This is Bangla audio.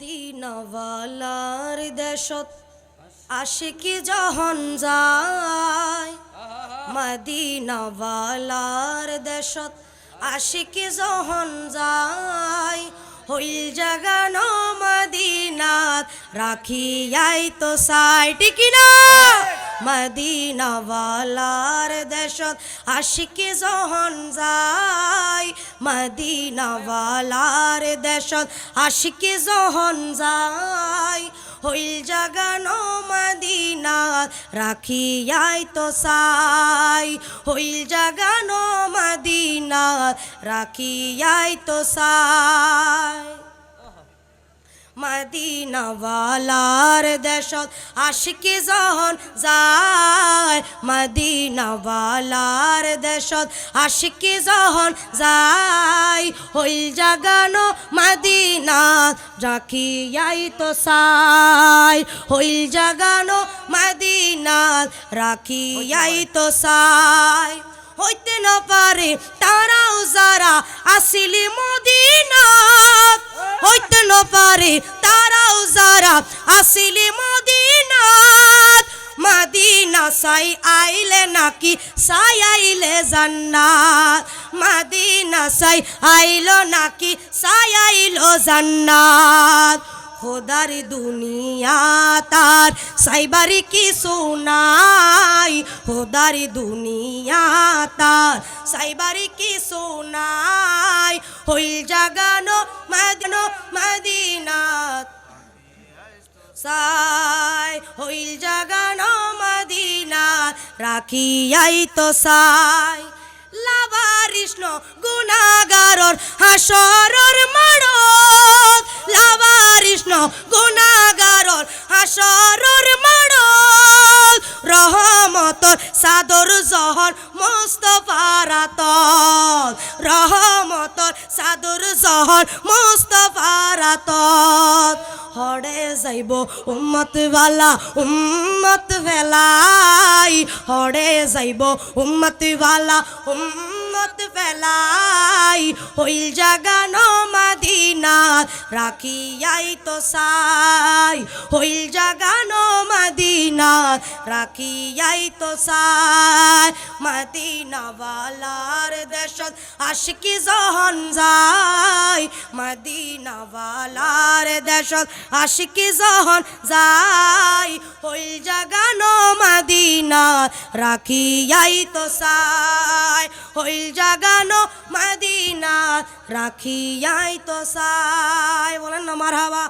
মদিনাওয়ালার দেশত আশিকি যহন যায়। মদিনাওয়ালার দেশত আশিকি যহন যায়। হইল জাগান মদিনাত, রাখিয়াই তো সাইটি কিনা। মদিনাওয়ালার দেশত আশিকি যহন যায়। মদিনাওয়ালার দেশত আশিকি যহন যায়। হইল জাগানো মদিনাত রাখিয়াই তো সাই হইল জাগানো মদিনাত রাখিয়াই তো সাই মদিনাওয়ালার দেশত আশিকি যহন যায়। মদিনাওয়ালার দেশত আশিকি যহন যায়। হইল জাগানো মদিনাত, রাখিয়াই তো সাই হইল জাগানো মদিনাত, রাখিয়াই তো সাই হইতে না পারে তারাও যারা আসিলি হইতে না পারে তারাও যারা আসিলি মদিনাত। মাদিনা সাই আইলে নাকি সাই আইলে জান্নাত। মাদিনা সাই আইলো নাকি সাই আইলো জান্নাত। খোদার দুনিয়া তার সাইবারি কি সোনাই খোদার দুনিয়া তার সাইবারি কি সোনাই হইল জাগানো মাদিনো, মদিনাত। সাই হইল জাগানো মদিনাত, রাখিয়াই তো সাই। লাভারিষ্ণ গুণাগারর হাসরর মাড়ত। লাভারিষ্ণ গুণাগারর হাসরর মাড়ত। রহমতর সাদর জহর মস্ত পারাত রহমতর সাদুর জহর মস্ত পারাত হড়ে যাইব উম্মত বালা, উম্মত ফেলাই। হড়ে যাইব উম্মত বালা, উম্মত ফেলাই। হইল জাগানো মাদিনা, রাখিয়াই তো সাই হইল জাগানো মাদিনা রাখিয়াই তো সাই মদিনা ওয়ালার দেশত আশিকি জহন যায়। মদিনা ওয়ালার দেশত আশিকি জহন যায়। হইল জাগানো মদিনা রাখিয়াই তো সাই হইল জাগানো মদিনা রাখিয়াই তো সাই বলেন না, মারহাবা।